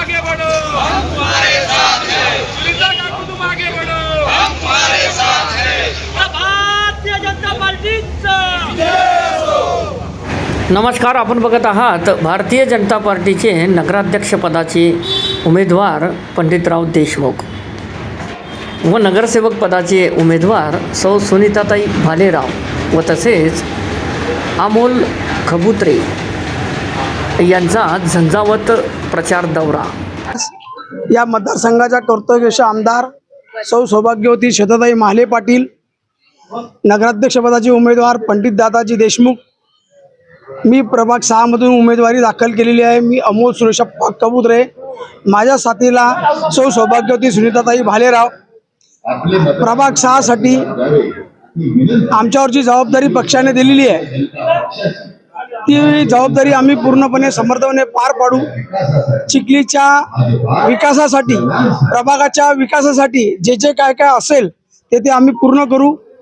आगे बढ़ो हम तुम्हारे साथ हैं सुनीता काकू तुम आगे बढ़ो हम तुम्हारे साथ हैं भारतीय जनता पार्टीचा. नमस्कार आपण बघत आहात भारतीय जनता पार्टीचे नगराध्यक्षपदाचे उमेदवार पंडितराव देशमुख. व नगरसेवक पदाचे उमेदवार सौ सुनीताताई भालेराव व तसेच अमोल खबुत्रे. यांचा झंझावत प्रचार दौरा. या मतदारसंघाच्या कर्तव्यश आमदार सौ सौभाग्यवती शतताई महाले पाटील नगराध्यक्षपदाचे उमेदवार पंडित दादाजी देशमुख. मी प्रभाग सहामधून उमेदवारी दाखल केलेली आहे. मी अमोल सुरेशप्पा कबुतरे. माझ्या साथीला सौ सौभाग्यवती सुनीताताई भालेराव. प्रभाग सहासाठी आमच्यावरची जबाबदारी पक्षाने दिलेली आहे. ती जबाबदारी आम्ही पूर्णपणे समर्थपणे पार पाडू. चिखलीच्या विकासासाठी प्रभागाच्या विकासासाठी जे जे काय काय असेल ते ते आम्ही पूर्ण करू.